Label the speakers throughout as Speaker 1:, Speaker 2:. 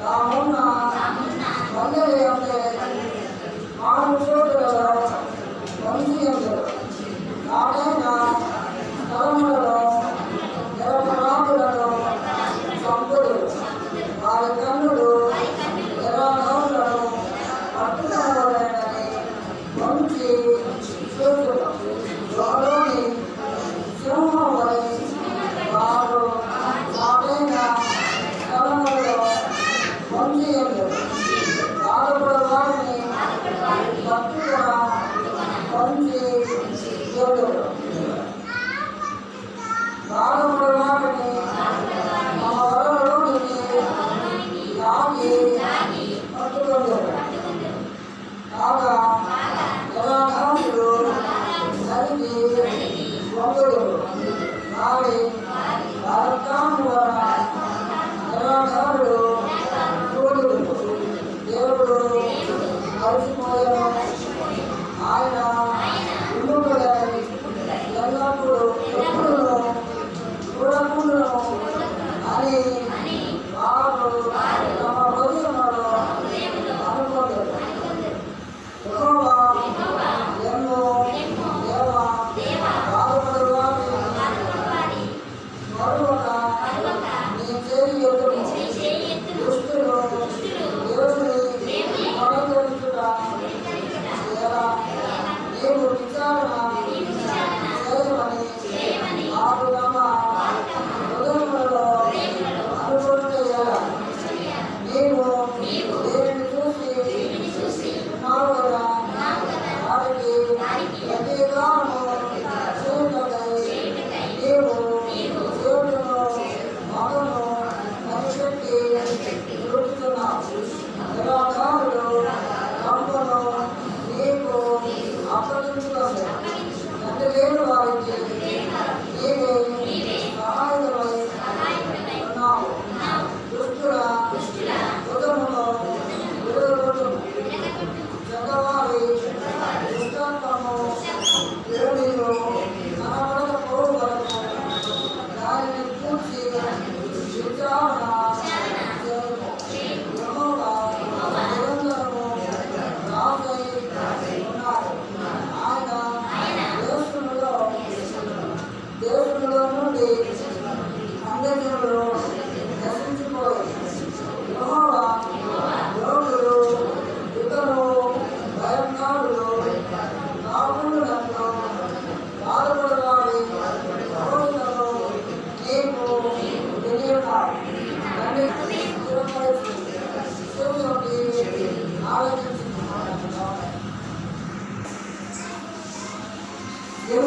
Speaker 1: 然后呢我们这个样子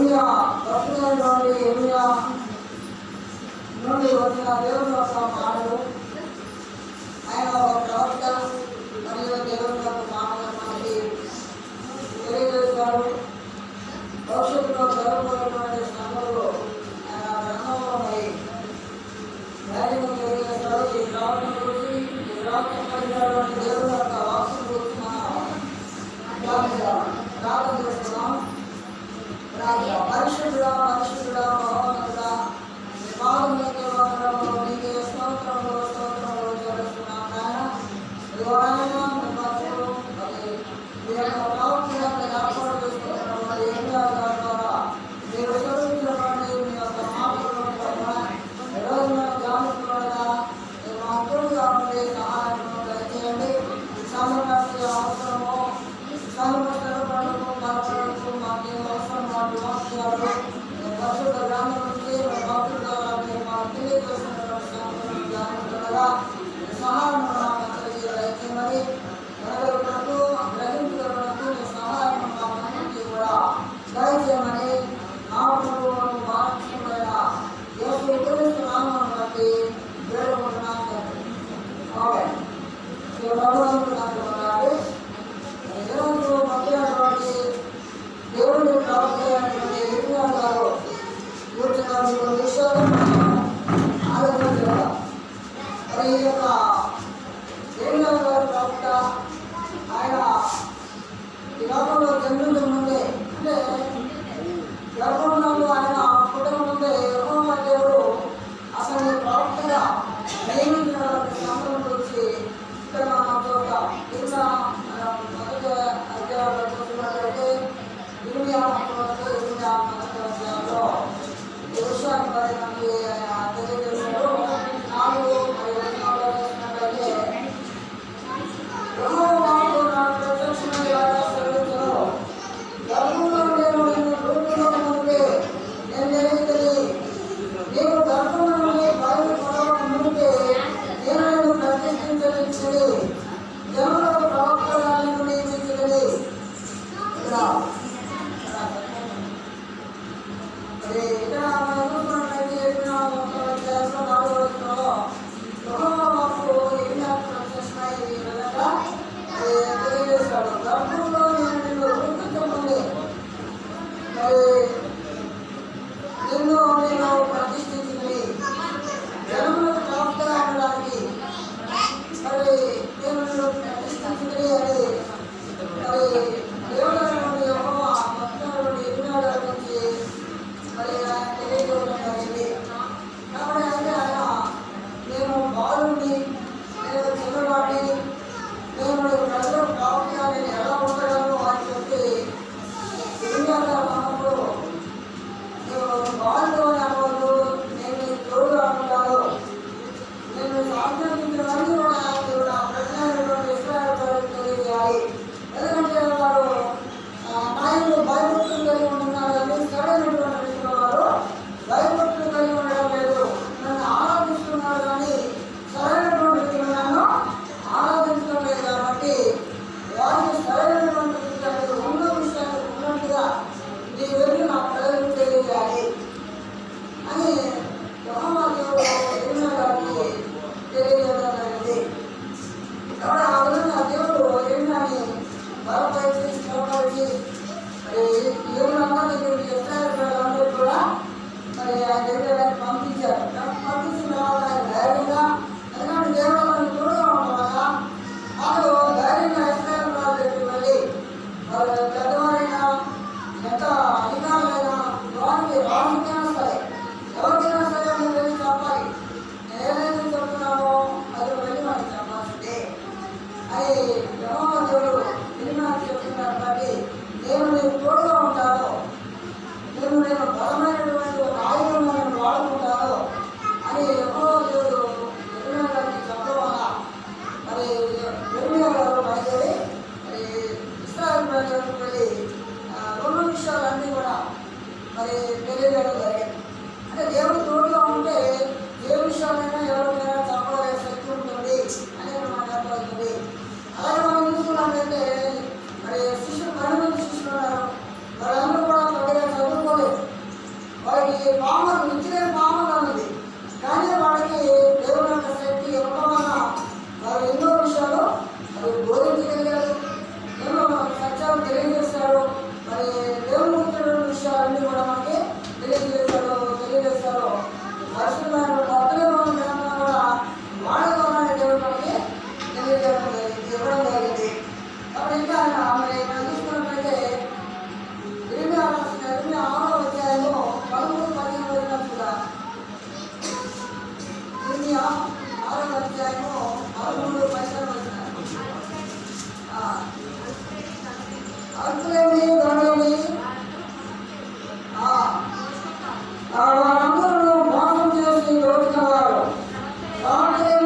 Speaker 1: ఎరుమియా ప్రస్తుతంలోని ఎరుమియా నుండి వచ్చిన దేవుని యొక్క మాటలు ఆయన ఒక ప్రవక్త మరియు దేవుని యొక్క భవిష్యత్తులో జరగబోతున్న 高的。యొక్క తెలియజేశాడు.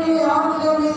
Speaker 1: আঞ্জলি আঞ্জলি